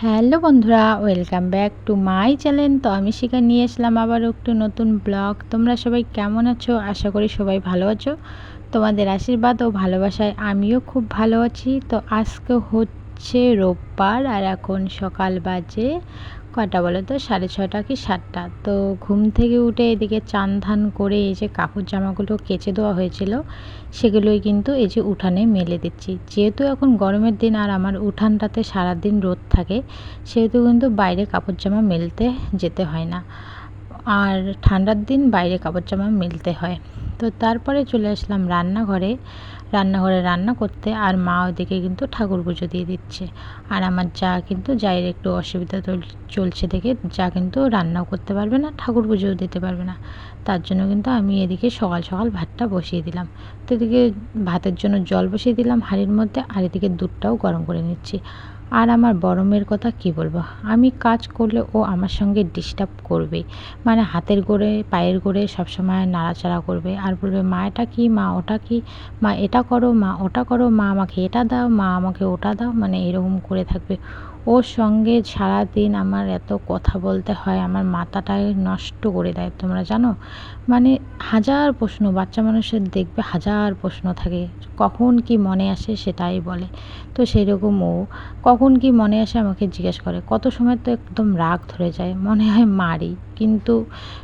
Hello বন্ধুরা, welcome back to my channel. তো আমি সেখানে নিয়ে আসলাম আবার একটু নতুন ব্লগ। তোমরা সবাই কেমন আছো? আশা করি সবাই ভালো আছো। তোমাদের আশীর্বাদ ও ভালোবাসায় আমিও খুব ভালো আছি। তো আজকে হচ্ছে রোববার আর এখন সকাল বাজে কটা বলে তো? সাড়ে ছটা কি সাতটা? তো ঘুম থেকে উঠে এদিকে চান ধান করে এই যে কাপড় জামাগুলো কেচে দেওয়া হয়েছিল, সেগুলোই কিন্তু এই যে উঠানে মেলে দিচ্ছি। যেহেতু এখন গরমের দিন আর আমার উঠানটাতে সারাদিন রোদ থাকে, সেহেতু কিন্তু বাইরে কাপড় জামা মেলতে যেতে হয় না। আর ঠান্ডার দিন বাইরে কাপড় জামা মেলতে হয়। তো তারপরে চলে আসলাম রান্নাঘরে। রান্নাঘরে রান্না করতে আর মা ওদিকে কিন্তু ঠাকুর পুজো দিয়ে দিচ্ছে। আর আমার যা কিন্তু যাইয়ের একটু অসুবিধা চলছে দেখে যা কিন্তু রান্নাও করতে পারবে না, ঠাকুর পুজোও দিতে পারবে না। তার জন্য কিন্তু আমি এদিকে সকাল সকাল ভাতটা বসিয়ে দিলাম। তো এদিকে ভাতের জন্য জল বসিয়ে দিলাম হাঁড়ির মধ্যে আর এদিকে দুধটাও গরম করে নিচ্ছি। আর আমার বড় মেয়ের কথা কি বলব? আমি কাজ করলে ও আমার সঙ্গে ডিস্টার্ব করবে মানে হাতের গোড়ে, পায়ের গোড়ে সবসময় নাড়াচাড়া করবে আর বলবে মা এটা কি? মা, ওটা কি? মা, এটা করো, মা, ওটা করো, মা, আমাকে এটা দাও, মা, আমাকে ওটা দাও। মানে এরকম করে থাকবে। ওর সঙ্গে সারাদিন আমার এত কথা বলতে হয়, আমার মাথাটাই নষ্ট করে দেয়, তোমরা জানো? মানে হাজার প্রশ্ন, বাচ্চা মানুষের দেখবে হাজার প্রশ্ন থাকে। কখন কি মনে আসে সেটাই বলে। তো সেই রকম ও, কখন কি মনে আসে আমাকে জিজ্ঞেস করে। কত সময় তো একদম রাগ ধরে যায়, মনে হয় মারি। কিন্তু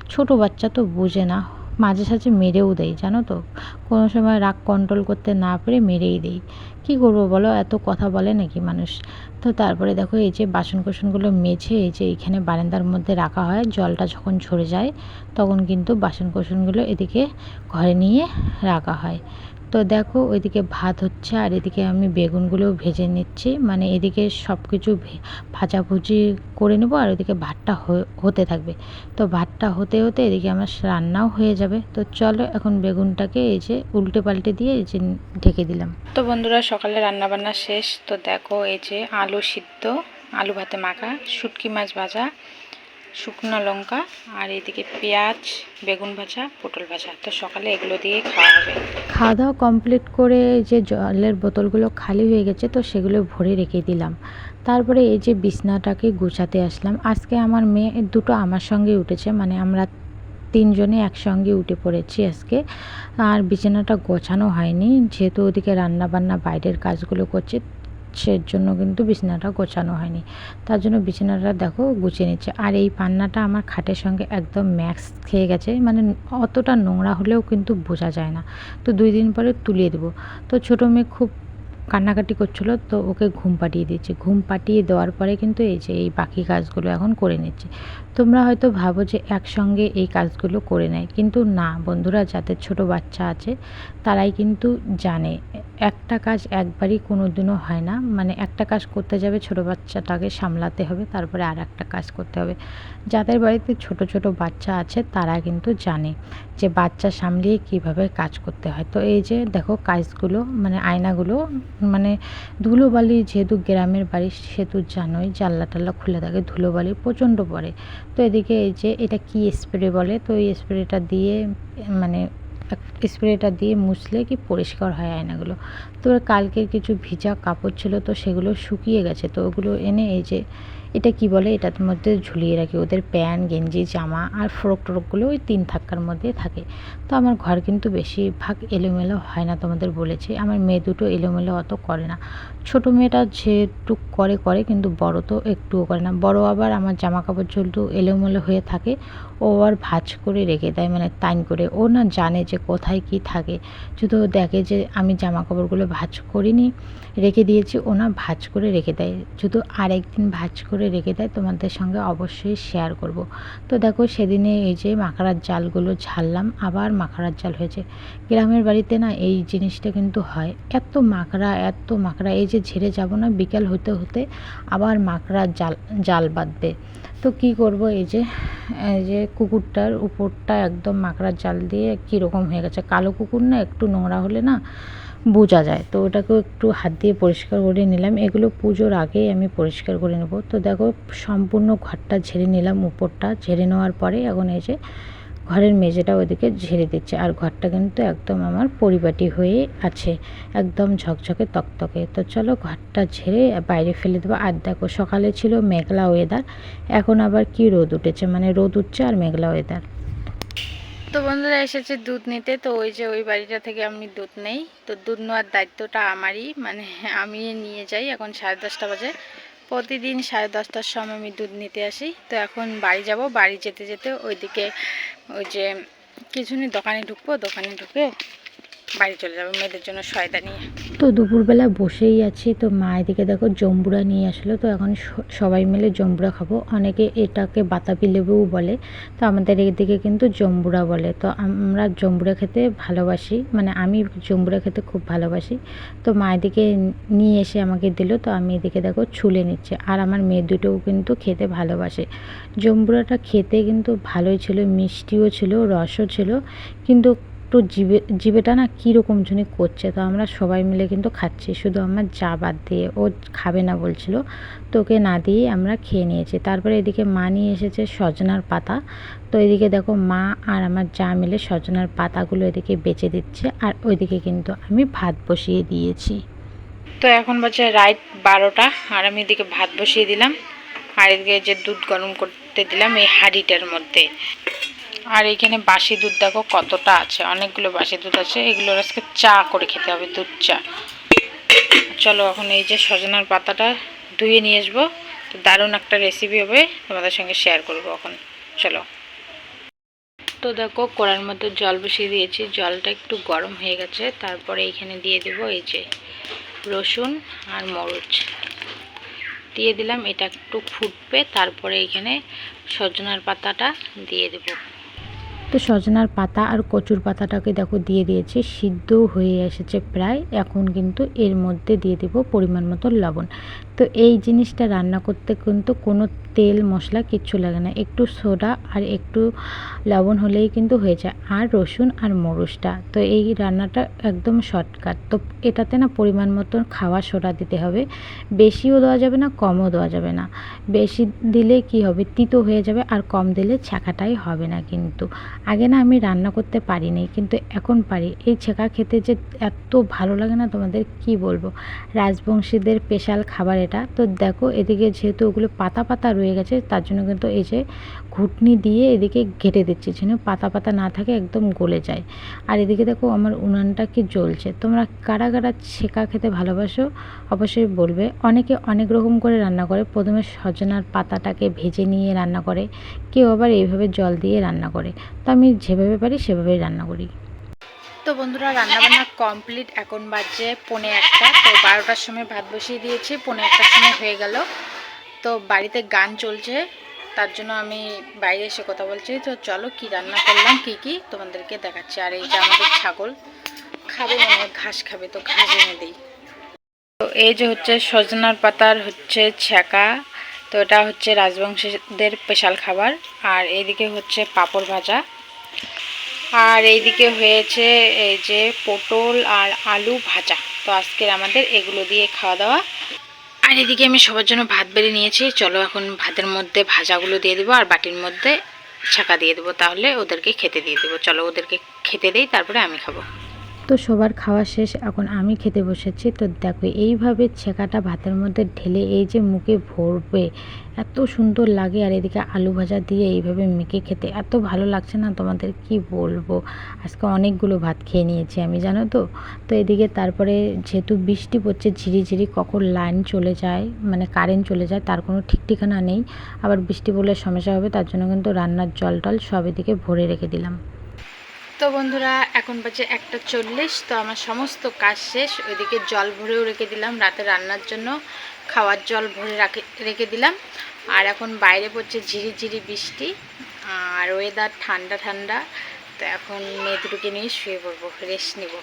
ছোট বাচ্চা তো বুঝে না মাঝে সাঝে মেরেও দেই, জানো তো? কোনো সময় রাগ কন্ট্রোল করতে না পেরে মেরেই দেই। কি করব বলো? এত কথা বলে নাকি মানুষ? তো তারপরে দেখো এই যে বাসন কোসনগুলো মেঝে, এই যে এইখানে বারান্দার মধ্যে রাখা হয়, জলটা যখন ঝরে যায়, তখন কিন্তু বাসন কোসনগুলো এদিকে ঘরে নিয়ে রাখা হয়। তো দেখো, ওইদিকে ভাত হচ্ছে আর এদিকে আমি বেগুনগুলোও ভেজে নিচ্ছি। মানে এদিকে সব কিছু ভাজাভুজি করে নেব আর ওইদিকে ভাতটা হতে থাকবে। তো ভাতটা হতে হতে এদিকে আমার রান্নাও হয়ে যাবে। তো চলো এখন বেগুনটাকে এই যে উল্টে পাল্টে দিয়ে এই যে ঢেকে দিলাম। তো বন্ধুরা, সকালে রান্নাবান্না শেষ। তো দেখো এই যে আলু সিদ্ধ, আলু ভাতে মাখা, শুটকি মাছ ভাজা শুকনো লঙ্কা আর এদিকে পেঁয়াজ, বেগুন ভাজা, পটল ভাজা। তো সকালে এগুলো দিয়ে খাওয়া হবে। খাওয়া দাওয়া কমপ্লিট করে যে জলের বোতলগুলো খালি হয়ে গেছে, তো সেগুলো ভরে রেখে দিলাম। তারপরে এই যে বিছনাটাকে গুছাতে আসলাম। আজকে আমার মেয়ে দুটো আমার সঙ্গে উঠেছে মানে আমরা তিনজনে একসঙ্গে উঠে পড়েছি আজকে। আর বিছানাটা গোছানো হয়নি, যেহেতু ওদিকে রান্না বান্না বাইরের কাজগুলো করছে সের জন্য কিন্তু বিছানাটা গোছানো হয়নি। তার জন্য বিছানাটা দেখো গুছিয়ে নিচ্ছে। আর এই পান্নাটা আমার খাটের সঙ্গে একদম ম্যাক্স খেয়ে গেছে। মানে অতটা নোংরা হলেও কিন্তু বোঝা যায় না। তো দুই দিন পরে তুলিয়ে দেবো। তো ছোটো মেয়ে খুব কান্নাকাটি করছিল, তো ওকে ঘুম পাঠিয়ে দিচ্ছি ঘুম পাঠিয়ে দেওয়ার পরে কিন্তু এই যে, এই বাকি কাজগুলো এখন করে নিচ্ছি। তোমরা হয়তো ভাবো যে একসঙ্গে এই কাজগুলো করে নেয়, কিন্তু না, বন্ধুরা যাদের ছোট বাচ্চা আছে, তারাই কিন্তু জানে। একটা কাজ একবারই কোনো দিনও হয় না মানে একটা কাজ করতে যাবে ছোট বাচ্চাটাকে সামলাতে হবে, তারপরে আর একটা কাজ করতে হবে। যাদের বাড়িতে ছোট ছোট বাচ্চা আছে, তারা কিন্তু জানে যে বাচ্চা সামলিয়ে কীভাবে কাজ করতে হয়। তো এই যে, দেখো কাজগুলো মানে আয়নাগুলো মানে ধুলোবালি যেহেতু গ্রামের বাড়ি সেহেতু জানোই জানলা টাল্লা খুলে থাকে, ধুলোবালি প্রচণ্ড পড়ে। তো এদিকে এই যে এটা কি স্প্রে বলে? তো এই স্প্রেটা দিয়ে মানে স্প্রেটা দিয়ে মুছলে কি পরিষ্কার হয় আয়নাগুলো? তো কালকের কিছু ভিজা কাপড় ছিল, তো সেগুলো শুকিয়ে গেছে, তো ওগুলো এনে এই যে এটা কি বলে? এটার মধ্যে ঝুলিয়ে রাখি। ওদের প্যান্ট, গেঞ্জি, জামা আর ফ্রক ট্রকগুলো ওই তিন থাক্কার মধ্যে থাকে। তো আমার ঘর কিন্তু বেশিরভাগ এলোমেলো হয় না তোমাদের বলেছি। আমার মেয়ে দুটো এলোমেলো অত করে না। ছোটো মেয়েটা যেটু করে করে, কিন্তু বড় তো একটুও করে না। বড় আবার আমার জামা কাপড় যেহেতু এলোমেলো হয়ে থাকে। ও আর ভাজ করে রেখে দেয় মানে তাইন করে। ও না জানে যে কোথায় কি থাকে। যদি ও দেখে যে আমি জামা কাপড়গুলো ভাজ করিনি, রেখে দিয়েছি, ও না ভাজ করে রেখে দেয়। শুধু আরেকদিন ভাজ করে রেখে দেয়, তোমাদের সঙ্গে অবশ্যই শেয়ার করব। তো দেখো সেদিনে এই যে মাখারার জালগুলো ঝাললাম আবার মাখারার জাল হয়েছে। গ্রামের বাড়িতে না এই জিনিসটা কিন্তু হয়। এত মাকড়া এত মাকড়া এই যে ঝেড়ে যাব না, বিকেল হতে হতে আবার মাকড়ার জাল জাল বাঁধবে। তো কি করব এই যে এই যে কুকুরটার উপরটা একদম মাকড়ার জাল দিয়ে কীরকম হয়ে গেছে। কালো কুকুর না, একটু নোংরা হলে না বোঝা যায়। তো ওটাকেও একটু হাত দিয়ে পরিষ্কার করে নিলাম। এগুলো পুজোর আগেই আমি পরিষ্কার করে নেব। তো দেখো, সম্পূর্ণ ঘরটা ঝেড়ে নিলাম উপরটা। ঝেড়ে নেওয়ার পরে এখন এই যে ঘরের মেঝেটা ওইদিকে ঝেড়ে দিচ্ছে। আর ঘরটা কিন্তু একদম আমার পরিপাটি হয়ে আছে। একদম ঝকঝকে তকতকে। তো চলো ঘরটা ঝেড়ে বাইরে ফেলে দেবো। আর দেখো, সকালে ছিল মেঘলা ওয়েদার এখন আবার কি রোদ উঠেছে? মানে রোদ উঠছে আর মেঘলা ওয়েদার তো বন্ধুরা এসেছে দুধ নিতে, তো ওই যে ওই বাড়িটা থেকে আমি দুধ নেই। তো দুধ নেওয়ার দায়িত্বটা আমারই মানে আমি নিয়ে যাই এখন সাড়ে দশটা বাজে। প্রতিদিন সাড়ে দশটার সময় আমি দুধ নিতে আসি। তো এখন বাড়ি যাব, বাড়ি যেতে যেতে ওইদিকে ওই যে কিছুনি দোকানে ঢুকবো, দোকানে ঢুকে বাড়ি চলে যাব মেয়েদের জন্য সয়দা নিয়ে। তো দুপুরবেলা বসেই আছি, তো মা এদিকে দেখো জম্বুরা নিয়ে আসলো, তো এখন সবাই মিলে জম্বুরা খাব। অনেকে এটাকে বাতাবি লেবুও বলে, তো আমাদের এদিকে কিন্তু জম্বুরা বলে। তো আমরা জম্বুরা খেতে ভালোবাসি মানে আমি জম্বুরা খেতে খুব ভালোবাসি। তো মা এদিকে নিয়ে এসে আমাকে দিল, তো আমি এদিকে দেখো ছুলে নিচ্ছে। আর আমার মেয়ে দুটোও কিন্তু খেতে ভালোবাসে। জম্বুরাটা খেতে কিন্তু ভালোই ছিল, মিষ্টিও ছিল, রসও ছিল, কিন্তু একটু জিভে জিভেটা না কীরকম জন্য করছে? তো আমরা সবাই মিলে কিন্তু খাচ্ছি। শুধু আমার যা বাদ দিয়ে ও খাবে না বলছিল। তোকে না দিয়ে আমরা খেয়ে নিয়েছি। তারপরে এদিকে মা নিয়ে এসেছে সজনার পাতা। তো এদিকে দেখো মা আর আমার যা মিলে সজনার পাতাগুলো এদিকে বেচে দিচ্ছে। আর ওইদিকে কিন্তু আমি ভাত বসিয়ে দিয়েছি। তো এখন বাজে রাইট বারোটা আর আমি এদিকে ভাত বসিয়ে দিলাম। আর এদিকে যে দুধ গরম করতে দিলাম এই হাঁড়িটার মধ্যে। আর এইখানে বাসি দুধ দেখো কতটা আছে, অনেকগুলো বাসি দুধ আছে, এগুলো আজকে চা করে খেতে হবে, দুধ চা। চলো এখন এই যে সজনার পাতাটা ধুয়ে নিয়ে আসব, তো দারুণ একটা রেসিপি হবে, তোমাদের সঙ্গে শেয়ার করব এখন। চলো। তো দেখো কড়ার মধ্যে জল বসিয়ে দিয়েছি, জলটা একটু গরম হয়ে গেছে, তারপরে এইখানে দিয়ে দেবো এই যে রসুন আর মরিচ। দিয়ে দিলাম, এটা একটু ফুটবে, তারপরে এইখানে সজনার পাতাটা দিয়ে দেবো। তো সজনার পাতা আর কচুর পাতাটাকে দেখো দিয়ে দিয়েছি সিদ্ধ হয়ে এসেছে প্রায়। এখন কিন্তু এর মধ্যে দিয়ে দেবো পরিমাণ মতো লবণ। তো এই জিনিসটা রান্না করতে কিন্তু কোনো তেল, মশলা কিচ্ছু লাগে না। একটু সোডা আর একটু লবণ হলেই কিন্তু হয়ে যায়। আর রসুন আর মরচটা। তো এই রান্নাটা একদম শর্টকাট তো এটাতে না পরিমাণ মতন খাওয়া সোডা দিতে হবে। বেশিও দেওয়া যাবে না, কমও দেওয়া যাবে না। বেশি দিলে কি হবে? তিতো হয়ে যাবে আর কম দিলে ছাকাটাই হবে না কিন্তু। আগে না আমি রান্না করতে পারিনি কিন্তু এখন পারি। এই ছেঁকা খেতে যে এত ভালো লাগে না তোমাদের কি বলব? রাজবংশীদের স্পেশাল খাবার এটা। তো দেখো, এদিকে যেহেতু ওগুলো পাতা পাতা রয়ে গেছে, তার জন্য কিন্তু এই যে ঘুটনি দিয়ে এদিকে ঘেটে দিচ্ছি, যেন পাতা পাতা না থাকে, একদম গলে যায়। আর এদিকে দেখো, আমার উনানটা কি জ্বলছে। তোমরা কারা কারা ছেঁকা খেতে ভালোবাসো, অবশ্যই বলবে। অনেকে অনেক রকম করে রান্না করে। প্রথমে সজনার পাতাটাকে ভেজে নিয়ে রান্না করে। কেউ আবার এইভাবে জল দিয়ে রান্না করে। তো আমি যেভাবে পারি, সেভাবেই রান্না করি। তো বন্ধুরা, রান্নাবান্না কমপ্লিট। এখন বাজে পনে একটা। তো বারোটার সময় ভাত বসিয়ে দিয়েছি। পনে একটার সময় হয়ে গেল। তো বাড়িতে গান চলছে। তার জন্য আমি বাইরে এসে কথা বলছি। তো চলো কি রান্না করলাম, কি কি তোমাদেরকে দেখাচ্ছি। আর এই যে আমাদের ছাগল খাবে মানে ঘাস খাবে, তো ঘাস এনে দিই। তো এই যে হচ্ছে সজনার পাতার হচ্ছে ছ্যাঁকা। তো এটা হচ্ছে রাজবংশীদের স্পেশাল খাবার। আর এইদিকে হচ্ছে পাঁপড় ভাজা। আর এইদিকে হয়েছে, এই যে পটল আর আলু ভাজা। তো আজকের আমাদের এগুলো দিয়ে খাওয়া দাওয়া। আর এদিকে আমি সবার জন্য ভাত বেড়ে নিয়েছি। চলো এখন ভাতের মধ্যে ভাজাগুলো দিয়ে দেবো আর বাটির মধ্যে ছাকা দিয়ে দেবো। তাহলে ওদেরকে খেতে দিয়ে দেবো। চলো ওদেরকে খেতে দেই, তারপরে আমি খাব। তো সবার খাওয়া শেষ, এখন আমি খেতে বসেছি। তো দেখো, এইভাবে ছেঁকাটা ভাতের মধ্যে ঢেলে এই যে মুখে ভরবে, এত সুন্দর লাগে। আর এদিকে আলু ভাজা দিয়ে এইভাবে মেখে খেতে এত ভালো লাগছে না তোমাদের? কি বলব? আজকে অনেকগুলো ভাত খেয়ে নিয়েছি আমি, জানো তো? তো এদিকে তারপরে যেহেতু বৃষ্টি পড়ছে, ঝিরিঝিরি কখন লাইন চলে যায় মানে কারেন্ট চলে যায়, তার কোনো ঠিক ঠিকানা নেই। আবার বৃষ্টি পড়লে সমস্যা হবে, তার জন্য কিন্তু রান্নার জল টল সব এদিকে ভরে রেখে দিলাম। তো বন্ধুরা, এখন বাজে একটা চল্লিশ, তো আমার সমস্ত কাজ শেষ। ওইদিকে জল ভরেও রেখে দিলাম, রাতে রান্নার জন্য খাওয়ার জল ভরে রাখে দিলাম। আর এখন বাইরে পড়ছে ঝিরিঝিরি বৃষ্টি, আর ওয়েদার ঠান্ডা ঠান্ডা, তো এখন মেয়ে দুটোকে নিয়ে শুয়ে পড়ব রেস্ট নিব।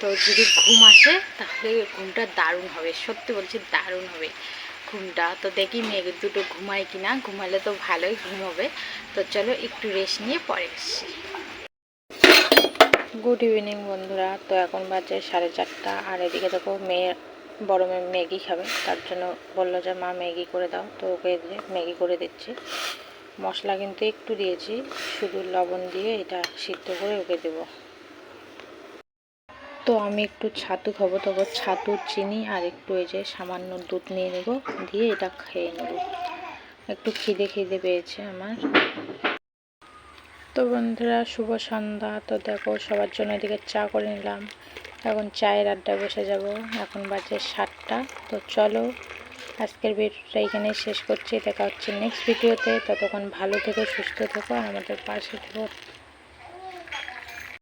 তো যদি ঘুম আসে, তাহলে ঘুমটা দারুণ হবে, সত্যি বলছি দারুণ হবে ঘুমটা। তো দেখি মেয়ে দুটো ঘুমায় কি না ঘুমালে তো ভালোই ঘুম হবে। তো চলো একটু রেস্ট নিয়ে পরে এসছি গুড ইভিনিং বন্ধুরা। তো এখন বাজে সাড়ে চারটা, আর এদিকে দেখো মেয়ে, বড় মেয়ে ম্যাগি খাবে। তার জন্য বলল যে, মা, ম্যাগি করে দাও। তো ওকে ম্যাগি করে দিচ্ছি। মশলা কিন্তু একটু দিয়েছি, শুধু লবণ দিয়ে এটা সিদ্ধ করে ওকে দেবো। তো আমি একটু ছাতু খাব। তবে ছাতু, চিনি আর একটু এই যে সামান্য দুধ নিয়ে নেব, দিয়ে এটা খেয়ে নেব। একটু খিদে খিদে পেয়েছে আমার। তো বন্ধুরা, শুভ সন্ধ্যা। তো দেখো, সবার জন্য এদিকে চা করে নিলাম। এখন চায়ের আড্ডা বসে যাব। এখন বাজে সাতটা। তো চলো, আজকের ভিডিওটা এখানেই শেষ করছি। দেখা হচ্ছে নেক্সট ভিডিওতে ততক্ষণ ভালো থেকো, সুস্থ থেকো, আর আমাদের পাশে থেকো।